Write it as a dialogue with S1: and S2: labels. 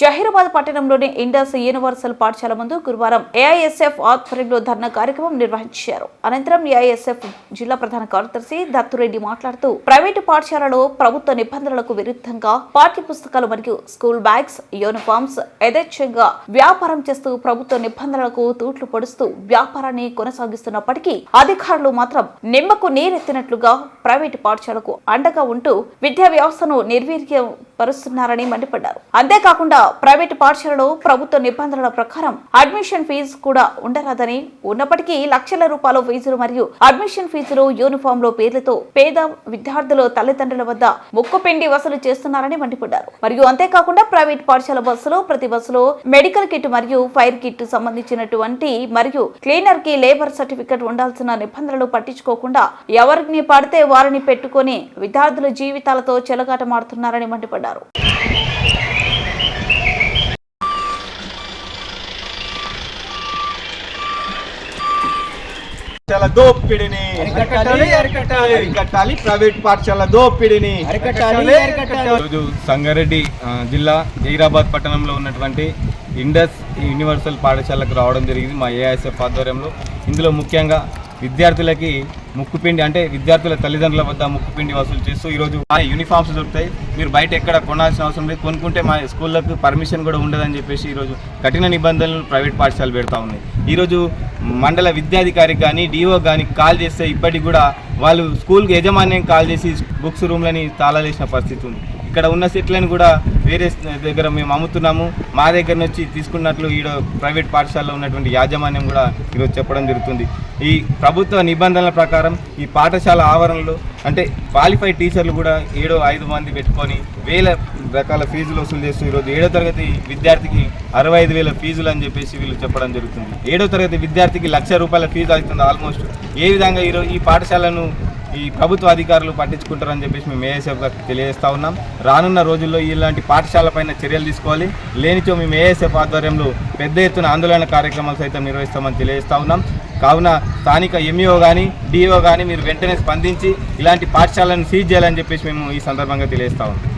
S1: జహీరాబాద్ పట్టణంలోని Indus universal పాఠశాల ముందు గురువారం ఏఐఎస్ఎఫ్ ఆధ్వర్యంలో ధర్నా కార్యక్రమం నిర్వహించారు. అనంతరం ఏఐఎస్ఎఫ్ జిల్లా ప్రధాన కార్యదర్శి దత్తురెడ్డి మాట్లాడుతూ ప్రైవేటు పాఠశాలలో ప్రభుత్వ నిబంధనలకు విరుద్ధంగా పాఠ్య పుస్తకాలు మరియు స్కూల్ బ్యాగ్స్ యూనిఫామ్స్ యథేచ్ఛంగా వ్యాపారం చేస్తూ ప్రభుత్వ నిబంధనలకు తూట్లు పొడుస్తూ వ్యాపారాన్ని కొనసాగిస్తున్నప్పటికీ అధికారులు మాత్రం నిమ్మకు నీరెత్తినట్లుగా ప్రైవేటు పాఠశాలకు అండగా ఉంటూ విద్యా వ్యవస్థను నిర్వీర్యం పరుస్తున్నారని మండిపడ్డారు. అంతేకాకుండా ప్రైవేటు పాఠశాలలో ప్రభుత్వ నిబంధనల ప్రకారం అడ్మిషన్ ఫీజు కూడా ఉండరాదని ఉన్నప్పటికీ లక్షల రూపాయల ఫీజులు మరియు అడ్మిషన్ ఫీజులు యూనిఫామ్లో పేర్లతో పేద విద్యార్థుల తల్లిదండ్రుల వద్ద ముక్కుపిండి వసూలు చేస్తున్నారని మండిపడ్డారు. మరియు అంతేకాకుండా ప్రైవేట్ పాఠశాల బస్సులో ప్రతి బస్సులో మెడికల్ కిట్ మరియు ఫైర్ కిట్ సంబంధించినటువంటి మరియు క్లీనర్కి లేబర్ సర్టిఫికెట్ ఉండాల్సిన నిబంధనలు పట్టించుకోకుండా ఎవరిని పడితే వారిని పెట్టుకుని విద్యార్థుల జీవితాలతో చెలగాటమాడుతున్నారని మండిపడ్డారు.
S2: పాఠశాల దోపిడిని.
S3: అరికట్టాలి,
S2: ప్రైవేట్ పాఠశాల దోపిడిని.
S4: ఈరోజు సంగారెడ్డి జిల్లా జైరాబాద్ పట్టణంలో ఉన్నటువంటి ఇండస్ యూనివర్సల్ పాఠశాలకు రావడం జరిగింది మా ఏఐఎస్ఎఫ్ ఆధ్వర్యంలో. ఇందులో ముఖ్యంగా విద్యార్థులకి ముక్కుపిండి అంటే విద్యార్థుల తల్లిదండ్రుల వద్ద ముక్కుపిండి వసూలు చేస్తూ ఈరోజు మా యూనిఫామ్స్ దొరుకుతాయి. మీరు బయట ఎక్కడ కొనాల్సిన అవసరం లేదు. కొనుక్కుంటే మా స్కూళ్ళకు పర్మిషన్ కూడా ఉండదని చెప్పేసి ఈరోజు కఠిన నిబంధనలు ప్రైవేట్ పాఠశాలలు పెడతా ఉన్నాయి. ఈరోజు మండల విద్యాధికారికి కానీ డిఓ కానీ కాల్ చేస్తే ఇప్పటికి కూడా వాళ్ళు స్కూల్కి యజమాన్యం కాల్ చేసి బుక్స్ రూమ్లని తాళాలేసిన పరిస్థితి ఉంది. ఇక్కడ ఉన్న సెట్లను కూడా వేరే దగ్గర మేము అమ్ముతున్నాము. మా దగ్గర నుంచి తీసుకున్నట్లు ఈడ ప్రైవేట్ పాఠశాలలో ఉన్నటువంటి యాజమాన్యం కూడా ఈరోజు చెప్పడం జరుగుతుంది. ఈ ప్రభుత్వ నిబంధనల ప్రకారం ఈ పాఠశాల ఆవరణలో అంటే క్వాలిఫైడ్ టీచర్లు కూడా ఏడో ఐదు మంది పెట్టుకొని వేల రకాల ఫీజులు వసూలు చేస్తూ ఈరోజు ఏడో తరగతి విద్యార్థికి అరవై ఐదు వేల ఫీజులు అని చెప్పేసి వీళ్ళు చెప్పడం జరుగుతుంది. ఏడో తరగతి విద్యార్థికి లక్ష రూపాయల ఫీజు అవుతుంది ఆల్మోస్ట్. ఏ విధంగా ఈరోజు ఈ పాఠశాలను ఈ ప్రభుత్వ అధికారులు పట్టించుకుంటారని చెప్పేసి మేము ఏఎస్ఎఫ్గా తెలియజేస్తా ఉన్నాం. రానున్న రోజుల్లో ఇలాంటి పాఠశాల పైన చర్యలు తీసుకోవాలి. లేనిచో మేము ఏఎస్ఎఫ్ ఆధ్వర్యంలో పెద్ద ఎత్తున ఆందోళన కార్యక్రమాలు సైతం నిర్వహిస్తామని తెలియజేస్తా ఉన్నాం. కావున స్థానిక ఎంఈఓ కానీ డిఓ కానీ మీరు వెంటనే స్పందించి ఇలాంటి పాఠశాలను సీజ్ చేయాలని చెప్పేసి మేము ఈ సందర్భంగా తెలియజేస్తా ఉన్నాం.